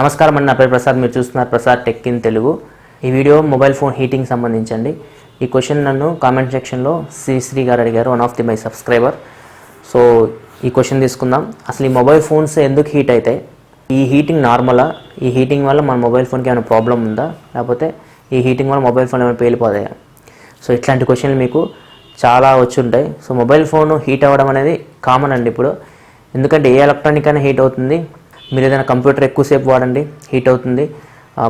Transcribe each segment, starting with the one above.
నమస్కారం అండి నా పేరు ప్రసాద్ మీరు చూస్తున్నారు ప్రసాద్ టెక్ ఇన్ తెలుగు. ఈ వీడియో మొబైల్ ఫోన్ హీటింగ్ సంబంధించండి. ఈ క్వశ్చన్ నన్ను కామెంట్ సెక్షన్లో శ్రీశ్రీ గారు అడిగారు one of the my subscriber so ఈ క్వశ్చన్ తీసుకుందాం. అసలు ఈ మొబైల్ ఫోన్స్ ఎందుకు హీట్ అవుతాయి ఈ హీటింగ్ నార్మలా ఈ హీటింగ్ వల్ల మన మొబైల్ ఫోన్కి ఏమైనా ప్రాబ్లం ఉందా? లేకపోతే ఈ హీటింగ్ వల్ల మొబైల్ ఫోన్ ఏమైనా పేలిపోతాయా? సో ఇట్లాంటి క్వశ్చన్లు మీకు చాలా వచ్చి ఉంటాయి సో మొబైల్ ఫోన్ హీట్ అవ్వడం అనేది కామన్ అండి ఇప్పుడు. ఎందుకంటే ఏ ఎలక్ట్రానిక్ అయినా హీట్ అవుతుంది. మీరు ఏదైనా కంప్యూటర్ ఎక్కువసేపు వాడండి హీట్ అవుతుంది.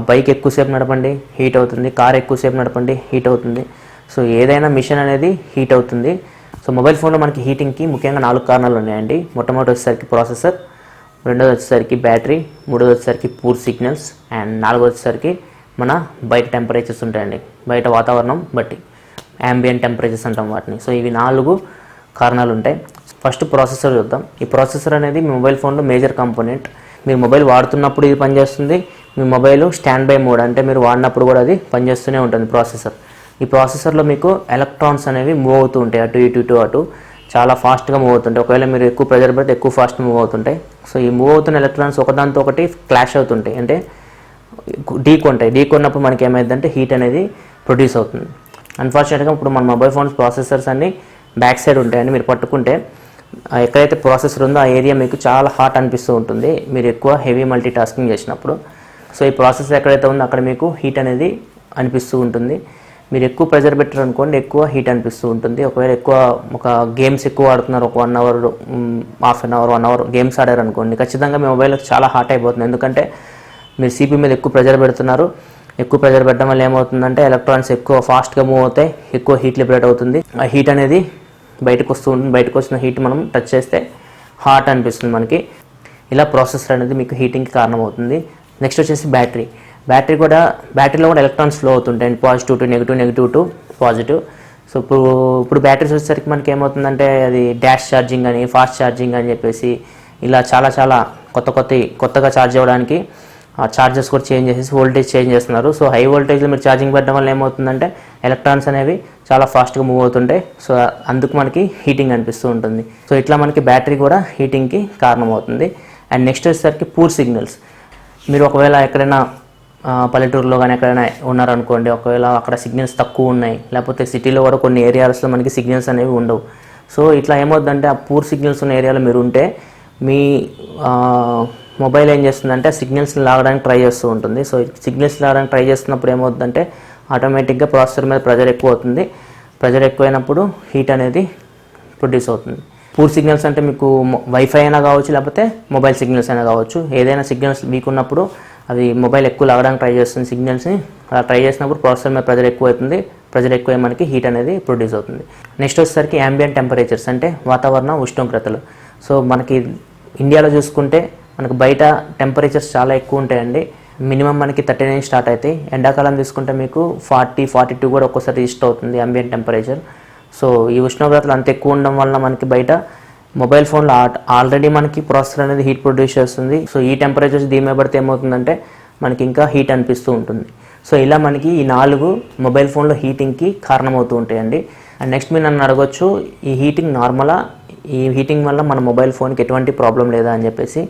బైక్ ఎక్కువసేపు నడపండి హీట్ అవుతుంది. కార్ ఎక్కువసేపు నడపండి హీట్ అవుతుంది. సో ఏదైనా మిషన్ అనేది హీట్ అవుతుంది. సో మొబైల్ ఫోన్లో మనకి హీటింగ్కి ముఖ్యంగా నాలుగు కారణాలు ఉన్నాయండి. మొట్టమొదటి వచ్చేసరికి ప్రాసెసర్ రెండోది వచ్చేసరికి బ్యాటరీ మూడోది వచ్చేసరికి పూర్ సిగ్నల్స్ అండ్ నాలుగోది వచ్చేసరికి మన బయట టెంపరేచర్స్ ఉంటాయండి. బయట వాతావరణం బట్టి యాంబియన్ టెంపరేచర్స్ అంటాం వాటిని. సో ఇవి నాలుగు కారణాలు ఉంటాయి. ఫస్ట్ ప్రాసెసర్ చూద్దాం. ఈ ప్రాసెసర్ అనేది మీ మొబైల్ ఫోన్లో మేజర్ కాంపోనెంట్. మీరు మొబైల్ వాడుతున్నప్పుడు ఇది పనిచేస్తుంది. మీ మొబైల్ స్టాండ్ బై మోడ్ అంటే మీరు వాడినప్పుడు కూడా అది పనిచేస్తూనే ఉంటుంది ప్రాసెసర్. ఈ ప్రాసెసర్లో మీకు ఎలక్ట్రాన్స్ అనేవి మూవ్ అవుతూ ఉంటాయి. అటు ఇటు ఇటు అటు. చాలా ఫాస్ట్గా మూవ్ అవుతుంటాయి. ఒకవేళ మీరు ఎక్కువ ప్రెజర్ పెడితే ఎక్కువ ఫాస్ట్ మూవ్ అవుతుంటాయి. సో ఈ మూవ్ అవుతున్న ఎలక్ట్రాన్స్ ఒకదానితో ఒకటి క్లాష్ అవుతుంటాయి. అంటే డీ కొంటాయి డీ కొన్నప్పుడు మనకి ఏమైందంటే హీట్ అనేది ప్రొడ్యూస్ అవుతుంది. అన్ఫార్చునేట్గా ఇప్పుడు మన మొబైల్ ఫోన్స్ ప్రాసెసర్స్ అన్ని బ్యాక్ సైడ్ ఉంటాయని మీరు పట్టుకుంటే ఎక్కడైతే ప్రాసెసర్ ఉందో ఆ ఏరియా మీకు చాలా హాట్ అనిపిస్తూ ఉంటుంది. మీరు ఎక్కువ హెవీ మల్టీ టాస్కింగ్ చేసినప్పుడు. సో ఈ ప్రాసెస్ ఎక్కడైతే ఉందో అక్కడ మీకు హీట్ అనేది అనిపిస్తూ ఉంటుంది. మీరు ఎక్కువ ప్రెజర్ పెట్టారు అనుకోండి ఎక్కువ హీట్ అనిపిస్తూ ఉంటుంది. ఒకవేళ ఎక్కువ ఒక గేమ్స్ ఎక్కువ ఆడుతున్నారు ఒక one hour half an hour one hour games ఆడారు అనుకోండి ఖచ్చితంగా మీ మొబైల్ చాలా హాట్ అయిపోతుంది. ఎందుకంటే మీరు సిపి మీద ఎక్కువ ప్రెజర్ పెడుతున్నారు. ఎక్కువ ప్రెజర్ పెట్టడం వల్ల ఏమవుతుందంటే ఎలక్ట్రానిక్స్ ఎక్కువ ఫాస్ట్గా మూవ్ అవుతాయి ఎక్కువ హీట్ లిబరేట్ అవుతుంది. ఆ హీట్ అనేది బయటకు వస్తూ ఉంటుంది బయటకు వచ్చిన హీట్ మనం టచ్ చేస్తే హాట్ అనిపిస్తుంది మనకి. ఇలా ప్రాసెసర్ అనేది మీకు హీటింగ్కి కారణమవుతుంది. నెక్స్ట్ వచ్చేసి బ్యాటరీ బ్యాటరీ కూడా బ్యాటరీలో కూడా ఎలక్ట్రాన్స్ ఫ్లో అవుతుంటాయి. Positive to negative negative to positive so ఇప్పుడు ఇప్పుడు బ్యాటరీస్ వచ్చేసరికి మనకి ఏమవుతుందంటే అది డాష్ ఛార్జింగ్ అని ఫాస్ట్ ఛార్జింగ్ అని చెప్పేసి ఇలా చాలా చాలా కొత్త కొత్త కొత్తగా ఛార్జ్ అవ్వడానికి ఆ ఛార్జెస్ కూడా చేంజ్ చేసేసి వోల్టేజ్ చేంజ్ చేస్తున్నారు. సో హై వోల్టేజ్లో మీరు ఛార్జింగ్ పెట్టడం వల్ల ఏమవుతుందంటే ఎలక్ట్రాన్స్ అనేవి చాలా ఫాస్ట్గా మూవ్ అవుతుంటాయి. సో అందుకు మనకి హీటింగ్ అనిపిస్తూ ఉంటుంది. సో ఇట్లా మనకి బ్యాటరీ కూడా హీటింగ్కి కారణమవుతుంది. అండ్ నెక్స్ట్ వచ్చేసరికి పూర్ సిగ్నల్స్ మీరు ఒకవేళ ఎక్కడైనా పల్లెటూరులో కానీ ఎక్కడైనా ఉన్నారనుకోండి ఒకవేళ అక్కడ సిగ్నల్స్ తక్కువ ఉన్నాయి లేకపోతే సిటీలో కూడా కొన్ని ఏరియాస్లో మనకి సిగ్నల్స్ అనేవి ఉండవు. సో ఇట్లా ఏమవుతుందంటే ఆ పూర్ సిగ్నల్స్ ఉన్న ఏరియాలో మీరు ఉంటే మీ మొబైల్ ఏం చేస్తుందంటే సిగ్నల్స్ని లాగడానికి ట్రై చేస్తూ ఉంటుంది. సో సిగ్నల్స్ లాగడానికి ట్రై చేస్తున్నప్పుడు ఏమవుతుందంటే ఆటోమేటిక్గా ప్రాసెసర్ మీద ప్రెజర్ ఎక్కువ అవుతుంది ప్రెజర్ ఎక్కువైనప్పుడు హీట్ అనేది ప్రొడ్యూస్ అవుతుంది. పూర్ సిగ్నల్స్ అంటే మీకు వైఫై అయినా కావచ్చు లేకపోతే మొబైల్ సిగ్నల్స్ అయినా కావచ్చు. ఏదైనా సిగ్నల్స్ వీక్ ఉన్నప్పుడు అది మొబైల్ ఎక్కువ లాగడానికి ట్రై చేస్తుంది సిగ్నల్స్ని. అలా ట్రై చేసినప్పుడు ప్రాసెసర్ మీద ప్రెజర్ ఎక్కువ అవుతుంది ప్రెజర్ ఎక్కువ మనకి హీట్ అనేది ప్రొడ్యూస్ అవుతుంది. నెక్స్ట్ వచ్చేసరికి ambient టెంపరేచర్స్ అంటే వాతావరణ ఉష్ణోగ్రతలు. సో మనకి ఇండియాలో చూసుకుంటే మనకు బయట టెంపరేచర్స్ చాలా ఎక్కువ ఉంటాయండి. మినిమం మనకి థర్టీ నైన్ స్టార్ట్ అవుతాయి. ఎండాకాలం తీసుకుంటే మీకు ఫార్టీ ఫార్టీ టూ కూడా ఒక్కోసారి రిజిస్టర్ అవుతుంది అంబియన్ టెంపరేచర్ సో ఈ ఉష్ణోగ్రతలు అంత ఎక్కువ ఉండడం వల్ల మనకి బయట మొబైల్ ఫోన్లో ఆల్రెడీ మనకి ప్రాసెసర్ అనేది హీట్ ప్రొడ్యూస్ చేస్తుంది. సో ఈ టెంపరేచర్స్ ధీమేపడితే పడితే ఏమవుతుందంటే మనకి ఇంకా హీట్ అనిపిస్తూ ఉంటుంది. సో ఇలా మనకి ఈ నాలుగు మొబైల్ ఫోన్లో హీటింగ్కి కారణమవుతూ ఉంటాయండి. అండ్ నెక్స్ట్ మీరు నన్ను అడగొచ్చు ఈ హీటింగ్ నార్మలా ఈ హీటింగ్ వల్ల మన మొబైల్ ఫోన్కి ఎటువంటి ప్రాబ్లం లేదా అని చెప్పేసి.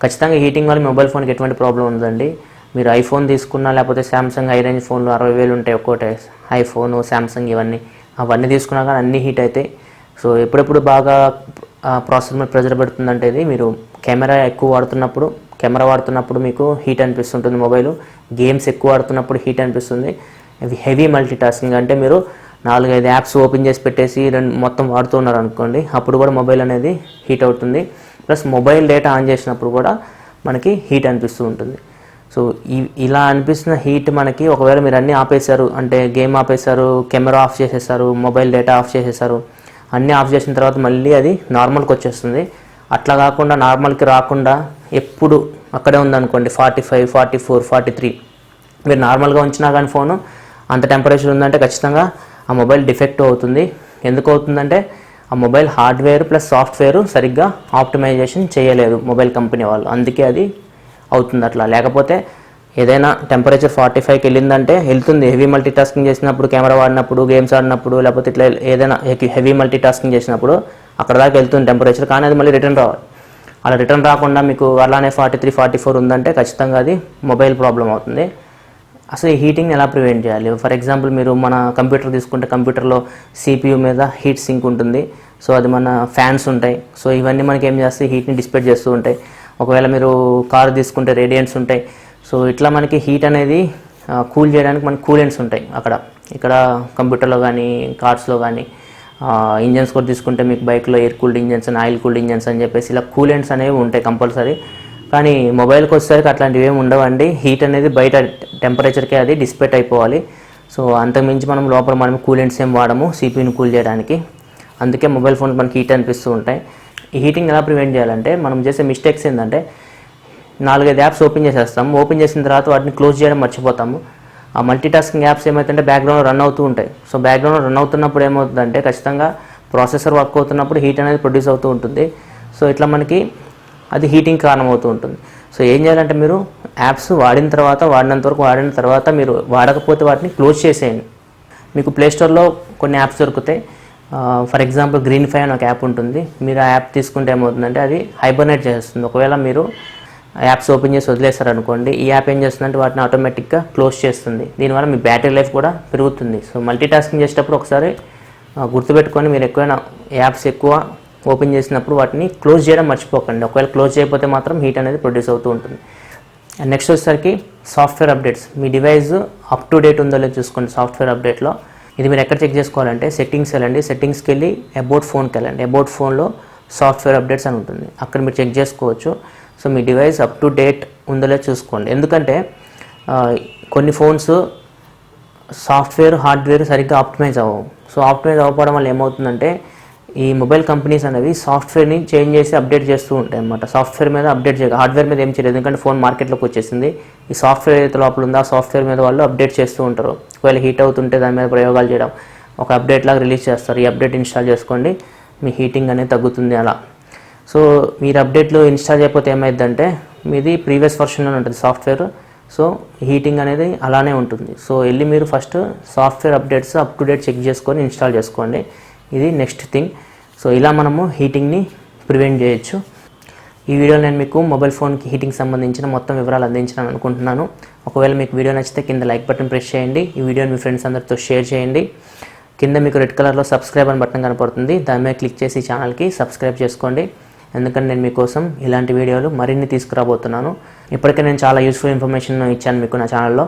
ఖచ్చితంగా హీటింగ్ వల్ల మొబైల్ ఫోన్కి ఎటువంటి ప్రాబ్లం ఉందండి మీరు ఐఫోన్ తీసుకున్నా లేకపోతే శాంసంగ్ హై రేంజ్ ఫోన్లు అరవై వేలు ఉంటాయి ఒక్కోటే. ఐఫోన్ శాంసంగ్ ఇవన్నీ. అవన్నీ తీసుకున్నా కానీ అన్నీ హీట్ అవుతాయి సో ఎప్పుడెప్పుడు బాగా ప్రాసెసర్ మీద ప్రెజర్ పెడుతుందంటే ఇది మీరు కెమెరా ఎక్కువ వాడుతున్నప్పుడు కెమెరా వాడుతున్నప్పుడు మీకు హీట్ అనిపిస్తుంటుంది మొబైల్ గేమ్స్ ఎక్కువ ఆడుతున్నప్పుడు హీట్ అనిపిస్తుంది. హెవీ మల్టీ టాస్కింగ్ అంటే మీరు నాలుగైదు యాప్స్ ఓపెన్ చేసి పెట్టేసి రెండు మొత్తం వాడుతున్నారు అనుకోండి అప్పుడు కూడా మొబైల్ అనేది హీట్ అవుతుంది. ప్లస్ మొబైల్ డేటా ఆన్ చేసినప్పుడు కూడా మనకి హీట్ అనిపిస్తూ ఉంటుంది. సో ఈ ఇలా అనిపిస్తున్న హీట్ మనకి ఒకవేళ మీరు అన్నీ ఆపేశారు అంటే గేమ్ ఆపేశారు కెమెరా ఆఫ్ చేసేసారు మొబైల్ డేటా ఆఫ్ చేసేసారు అన్నీ ఆఫ్ చేసిన తర్వాత మళ్ళీ అది నార్మల్కి వచ్చేస్తుంది. అట్లా కాకుండా నార్మల్కి రాకుండా ఎప్పుడు అక్కడే ఉందనుకోండి forty five forty four forty three. మీరు నార్మల్గా ఉంచినా కానీ ఫోను అంత టెంపరేచర్ ఉందంటే ఖచ్చితంగా ఆ మొబైల్ డిఫెక్ట్ అవుతుంది. ఎందుకు అవుతుందంటే ఆ మొబైల్ హార్డ్వేర్ ప్లస్ సాఫ్ట్వేర్ సరిగ్గా ఆప్టిమైజేషన్ చేయలేదు మొబైల్ కంపెనీ వాళ్ళు. అందుకే అది అవుతుంది అట్లా లేకపోతే ఏదైనా టెంపరేచర్ ఫార్టీ ఫైవ్కి వెళ్ళిందంటే వెళ్తుంది. హెవీ మల్టీ టాస్కింగ్ చేసినప్పుడు కెమెరా వాడినప్పుడు గేమ్స్ ఆడినప్పుడు లేకపోతే ఇట్లా ఏదైనా హెవీ మల్టీ టాస్కింగ్ చేసినప్పుడు అక్కడ దాకా వెళ్తుంది టెంపరేచర్. కానీ అది మళ్ళీ రిటర్న్ రావాలి. అలా రిటర్న్ రాకుండా మీకు అలానే ఫార్టీ త్రీ ఫార్టీ ఫోర్ ఉందంటే ఖచ్చితంగా అది మొబైల్ ప్రాబ్లం అవుతుంది. అసలు ఈ హీటింగ్ని ఎలా ప్రివెంట్ చేయాలి? ఫర్ ఎగ్జాంపుల్ మీరు మన కంప్యూటర్ తీసుకుంటే కంప్యూటర్లో సిపియూ మీద హీట్ సింక్ ఉంటుంది. సో అది మన ఫ్యాన్స్ ఉంటాయి. సో ఇవన్నీ మనకి ఏం చేస్తాయి? హీట్ని డిస్పెట్ చేస్తూ ఉంటాయి. ఒకవేళ మీరు కారు తీసుకుంటే రేడియంట్స్ ఉంటాయి. సో ఇట్లా మనకి హీట్ అనేది కూల్ చేయడానికి మనకి కూలెంట్స్ ఉంటాయి అక్కడ. ఇక్కడ కంప్యూటర్లో కానీ కార్స్లో కానీ ఇంజన్స్ కూడా తీసుకుంటే మీకు బైక్లో ఎయిర్ కూల్డ్ ఇంజన్స్ అని ఆయిల్ కూల్డ్ ఇంజన్స్ అని చెప్పేసి ఇలా కూలెంట్స్ అనేవి ఉంటాయి కంపల్సరీ. కానీ మొబైల్కి వచ్చేసరికి అట్లాంటివి ఏమి ఉండవండి. హీట్ అనేది బయట టెంపరేచర్కే అది డిస్పెట్ అయిపోవాలి. సో అంతకుమించి మనం లోపల మనం కూలెంట్స్ ఏం వాడము సిపిని కూల్ చేయడానికి. అందుకే మొబైల్ ఫోన్ మనకి హీట్ అనిపిస్తూ ఉంటాయి. ఈ హీటింగ్ ఎలా ప్రివెంట్ చేయాలంటే మనం చేసే మిస్టేక్స్ ఏంటంటే నాలుగైదు యాప్స్ ఓపెన్ చేసేస్తాము. ఓపెన్ చేసిన తర్వాత వాటిని క్లోజ్ చేయడం మర్చిపోతాము. ఆ మల్టీ టాస్కింగ్ యాప్స్ ఏమైతుంటే బ్యాక్గ్రౌండ్ రన్ అవుతూ ఉంటాయి. సో బ్యాక్గ్రౌండ్ రన్ అవుతున్నప్పుడు ఏమవుతుందంటే ఖచ్చితంగా ప్రాసెసర్ వర్క్ అవుతున్నప్పుడు హీట్ అనేది ప్రొడ్యూస్ అవుతూ ఉంటుంది. సో ఇట్లా మనకి అది హీటింగ్ కారణమవుతూ ఉంటుంది. సో ఏం చేయాలంటే మీరు యాప్స్ వాడిన తర్వాత వాడినంత వరకు వాడిన తర్వాత మీరు వాడకపోతే వాటిని క్లోజ్ చేసేయండి. మీకు ప్లేస్టోర్లో కొన్ని యాప్స్ దొరుకుతాయి. ఫర్ ఎగ్జాంపుల్ గ్రీన్ ఫై అని ఒక యాప్ ఉంటుంది. మీరు ఆ యాప్ తీసుకుంటే ఏమవుతుందంటే అది హైబర్నేట్ చేస్తుంది. ఒకవేళ మీరు యాప్స్ ఓపెన్ చేసి వదిలేస్తారనుకోండి ఈ యాప్ ఏం చేస్తుందంటే వాటిని ఆటోమేటిక్గా క్లోజ్ చేస్తుంది. దీనివల్ల మీ బ్యాటరీ లైఫ్ కూడా పెరుగుతుంది. సో మల్టీ టాస్కింగ్ చేసేటప్పుడు ఒకసారి గుర్తుపెట్టుకొని మీరు ఎక్కువైనా యాప్స్ ఎక్కువ ఓపెన్ చేసినప్పుడు వాటిని క్లోజ్ చేయడం మర్చిపోకండి. ఒకవేళ క్లోజ్ చేయకపోతే మాత్రం హీట్ అనేది ప్రొడ్యూస్ అవుతూ ఉంటుంది. అండ్ నెక్స్ట్ వచ్చేసరికి సాఫ్ట్వేర్ అప్డేట్స్. మీ డివైస్ అప్ టు డేట్ ఉందో లేదో చూసుకోండి సాఫ్ట్వేర్ అప్డేట్లో. ఇది మీరు ఎక్కడ చెక్ చేసుకోవాలంటే సెట్టింగ్స్ వెళ్ళండి. సెట్టింగ్స్కి వెళ్ళి అబౌట్ ఫోన్కి వెళ్ళండి. అబౌట్ ఫోన్లో సాఫ్ట్వేర్ అప్డేట్స్ అని ఉంటుంది. అక్కడ మీరు చెక్ చేసుకోవచ్చు. సో మీ డివైస్ అప్ టు డేట్ ఉందో లేదో చూసుకోండి. ఎందుకంటే కొన్ని ఫోన్స్ సాఫ్ట్వేర్ హార్డ్వేర్ సరిగ్గా ఆప్టిమైజ్ అవ్వవు. సో ఆప్టిమైజ్ అవ్వకపోవడం వల్ల ఏమవుతుందంటే ఈ మొబైల్ కంపెనీస్ అనేవి సాఫ్ట్వేర్ని చేంజ్ చేసి అప్డేట్ చేస్తూ ఉంటాయి అన్నమాట. సాఫ్ట్వేర్ మీద అప్డేట్ చేయ హార్డ్వేర్ మీద ఏం చేయలేదు. ఎందుకంటే ఫోన్ మార్కెట్లోకి వచ్చేసింది. ఈ సాఫ్ట్వేర్ ఏదైతే లోపల ఉందో ఆ సాఫ్ట్వేర్ మీద వాళ్ళు అప్డేట్ చేస్తూ ఉంటారు. ఒకవేళ హీట్ అవుతుంటే దాని మీద ప్రయోగాలు చేయడం ఒక అప్డేట్ లాగా రిలీజ్ చేస్తారు. ఈ అప్డేట్ ఇన్స్టాల్ చేసుకోండి. మీ హీటింగ్ అనేది తగ్గుతుంది అలా. సో మీరు అప్డేట్లు ఇన్స్టాల్ చేయకపోతే ఏమైందంటే మీది ప్రీవియస్ వర్షన్లోనే ఉంటుంది సాఫ్ట్వేర్. సో హీటింగ్ అనేది అలానే ఉంటుంది. సో వెళ్ళి మీరు first software updates up to date check చేసుకొని ఇన్స్టాల్ చేసుకోండి. ఇది నెక్స్ట్ థింగ్ సో ఇలా మనము హీటింగ్ని ప్రివెంట్ చేయొచ్చు. ఈ వీడియోలో నేను మీకు మొబైల్ ఫోన్కి హీటింగ్ సంబంధించిన మొత్తం వివరాలు అందించాను అనుకుంటున్నాను. ఒకవేళ మీకు వీడియో నచ్చితే కింద లైక్ బటన్ ప్రెస్ చేయండి. ఈ వీడియోని మీ ఫ్రెండ్స్ అందరితో షేర్ చేయండి. కింద మీకు రెడ్ కలర్లో సబ్స్క్రైబ్ అని బటన్ కనపడుతుంది. దాని మీద క్లిక్ చేసి ఈ ఛానల్కి సబ్స్క్రైబ్ చేసుకోండి. ఎందుకంటే నేను మీకోసం ఇలాంటి వీడియోలు మరిన్ని తీసుకురాబోతున్నాను. ఇప్పటికే నేను చాలా యూస్ఫుల్ ఇన్ఫర్మేషన్ ఇచ్చాను మీకు నా ఛానల్లో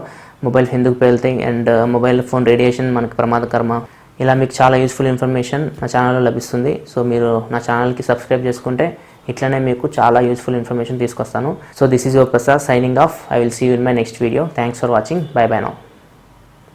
మొబైల్ ఎందుకు పేలుతాయి అండ్ మొబైల్ ఫోన్ రేడియేషన్ మనకు ప్రమాదకరమా? ఇలా మీకు చాలా యూస్ఫుల్ ఇన్ఫర్మేషన్ నా ఛానల్లో లభిస్తుంది. సో మీరు నా ఛానల్కి సబ్స్క్రైబ్ చేసుకుంటే ఇట్లనే మీకు చాలా యూస్ఫుల్ ఇన్ఫర్మేషన్ తీసుకొస్తాను. So this is your Prasad signing off I will see you in my next video thanks for watching bye bye now